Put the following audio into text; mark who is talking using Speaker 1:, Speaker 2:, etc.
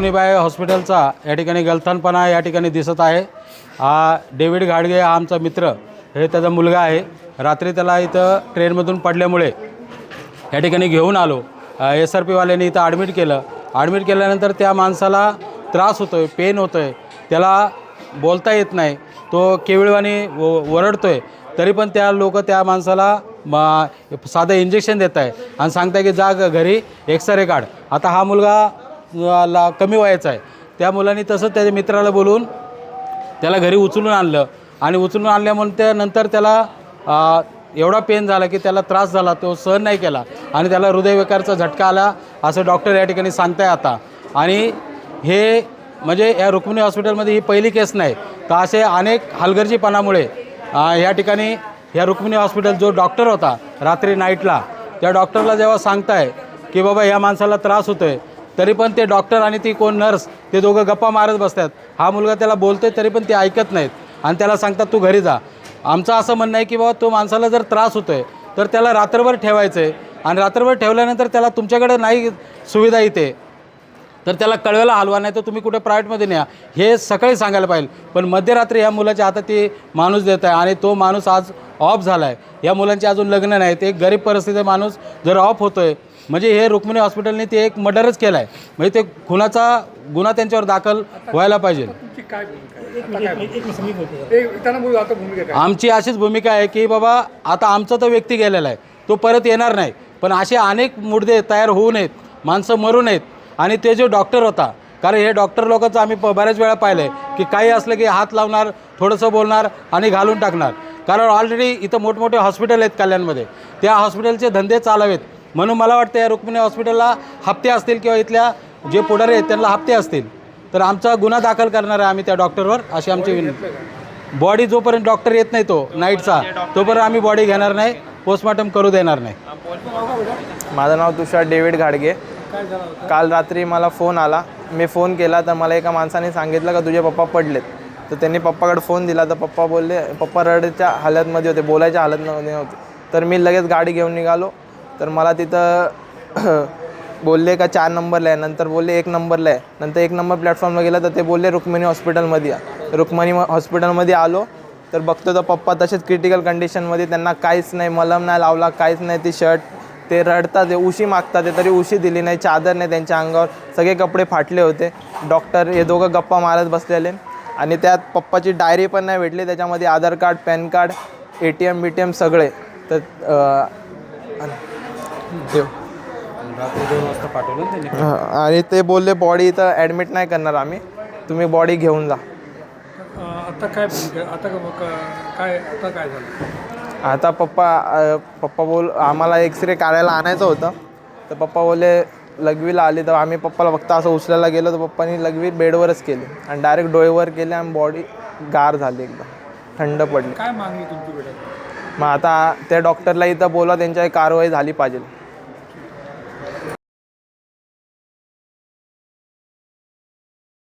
Speaker 1: लक्ष्मीबाई हॉस्पिटलचा या ठिकाणी गलथानपणा या ठिकाणी दिसत आहे. हा डेव्हिड घाडगे हा आमचा मित्र हे त्याचा मुलगा आहे. रात्री त्याला इथं ट्रेनमधून पडल्यामुळे या ठिकाणी घेऊन आलो. एस आर पीवाल्यांनी इथं ॲडमिट केलं. ॲडमिट केल्यानंतर त्या माणसाला त्रास होतो आहे पेन होतो आहे त्याला बोलता येत नाही. तो केविळवाणी ओरडतो आहे तरी पण त्या लोक त्या माणसाला मा साधं इंजेक्शन देत आहे आणि सांगताय की जा घरी एक्सरे काढ. आता हा मुलगा ला कमी व्हायचं आहे. त्या मुलांनी तसं त्याच्या मित्राला बोलून त्याला घरी उचलून आणलं. आणि उचलून आणल्यामुळे त्यानंतर त्याला एवढा पेन झाला की त्याला त्रास झाला तो सहन नाही केला. आणि त्याला हृदयविकारचा झटका आला असं डॉक्टर या ठिकाणी सांगताय आता. आणि हे म्हणजे या रुक्मिणी हॉस्पिटलमध्ये ही पहिली केस नाही. तर असे अनेक हलगर्जीपणामुळे या ठिकाणी ह्या रुक्मिणी हॉस्पिटल जो डॉक्टर होता रात्री नाईटला त्या डॉक्टरला जेव्हा सांगताय की बाबा या माणसाला त्रास होतो आहे तरी पण ते डॉक्टर आणि ती कोण नर्स ते दोघं गप्पा मारत बसतात. हा मुलगा त्याला बोलतोय तरी पण ते ऐकत नाहीत. आणि त्याला सांगतात तू घरी जा. आमचं असं म्हणणं आहे की बाबा तो माणसाला जर त्रास होतो आहे तर त्याला रात्रभर ठेवायचं आहे आणि रात्रभर ठेवल्यानंतर त्याला तुमच्याकडे नाही सुविधा इथे. तर त्याला कळवायला हलवा नाही तर तुम्ही कुठे प्रायव्हेटमध्ये न्या. हे सकाळी सांगायला पाहिजे पण मध्यरात्री ह्या मुलाच्या हातात ते माणूस देत आहे. आणि तो माणूस आज ऑफ झाला आहे या मुलांचे अजून लग्न नाहीत. एक गरीब परिस्थितीचा माणूस जर ऑफ होतो आहे म्हणजे हे रुक्मिणी हॉस्पिटलने ते एक मर्डरच केला आहे म्हणजे ते खुनाचा गुन्हा त्यांच्यावर दाखल व्हायला पाहिजे.
Speaker 2: तुमची काय भूमिका आहे? आता काय भूमिका? एक त्यांना बोलू आता भूमिका काय?
Speaker 1: आमची अशीच भूमिका आहे की बाबा आता आमचा तर व्यक्ती गेलेला आहे. तो परत येणार नाही. पण असे अनेक मुद्दे तयार होऊ नयेत माणसं मरू नयेत. आणि ते जो डॉक्टर होता कारण हे डॉक्टर लोकांचं आम्ही प- बऱ्याच वेळा पाहिलं आहे की काही असलं की हात लावणार थोडंसं बोलणार आणि घालून टाकणार. कारण ऑलरेडी इथं मोठमोठे हॉस्पिटल आहेत कल्याणमध्ये. त्या हॉस्पिटलचे धंदे चालावेत. म्हणून मला वाटतं या रुक्मिणी हॉस्पिटलला हप्ते असतील किंवा इथल्या जे पुढारी आहेत त्यांना हप्ते असतील. तर आमचा गुन्हा दाखल करणार आहे आम्ही त्या डॉक्टरवर अशी आमची विनंती बॉडी जोपर्यंत डॉक्टर येत नाही तो नाईटचा तोपर्यंत आम्ही बॉडी घेणार नाही पोस्टमॉर्टम करू देणार नाही.
Speaker 3: माझं नाव तुषार डेव्हिड घाडगे. काल रात्री मला फोन आला. मी फोन केला तर मला एका माणसाने सांगितलं का तुझे पप्पा पडलेत. तर त्यांनी पप्पाकडे फोन दिला तर पप्पा बोलले पप्पा रडच्या हालतमध्ये होते बोलायच्या हालतमध्ये नव्हते तर मी लगेच गाडी घेऊन निघालो. तर मला तिथं बोलले का चार नंबरला आहे नंतर बोलले एक नंबरला आहे. नंतर एक नंबर प्लॅटफॉर्मला गेलं तर ते बोलले रुक्मिणी हॉस्पिटलमध्ये या. रुक्मिणी हॉस्पिटलमध्ये आलो. तर बघतो तर पप्पा तसेच क्रिटिकल कंडिशनमध्ये त्यांना काहीच नाही मलम नाही लावला काहीच नाही ती शर्ट ते रडतात ते उशी मागतात ते तरी उशी दिली नाही चादर नाही त्यांच्या अंगावर. सगळे कपडे फाटले होते. डॉक्टर हे दोघं गप्पा मारत बसलेले. आणि त्यात पप्पाची डायरी पण नाही भेटली त्याच्यामध्ये Aadhaar card PAN card A T M B T M सगळे. तर अं, ठेव.
Speaker 1: रात्री दोन वाजता पाठवलं ना त्यांनी.
Speaker 3: हा, आणि ते बोलले बॉडी इथं ॲडमिट नाही करणार आम्ही. तुम्ही बॉडी घेऊन जा.
Speaker 2: अं, आता काय भूमिका? आता क- क- काय आता काय झालं?
Speaker 3: आता पप्पा अ, पप्पा बोल आम्हाला एक्सरे काढायला आणायचं होतं. तर पप्पा बोलले लघवीला आली तर आम्ही पप्पाला फक्त असं उचलायला गेलो तर पप्पानी लघवी बेडवरच केली. आणि डायरेक्ट डोळेवर केले आणि बॉडी गार झाली एकदम. थंड पडली.
Speaker 2: काय मागणी तुमची बेटा
Speaker 3: मग आता त्या डॉक्टरला इथं बोला त्यांच्यावर कारवाई झाली पाहिजे.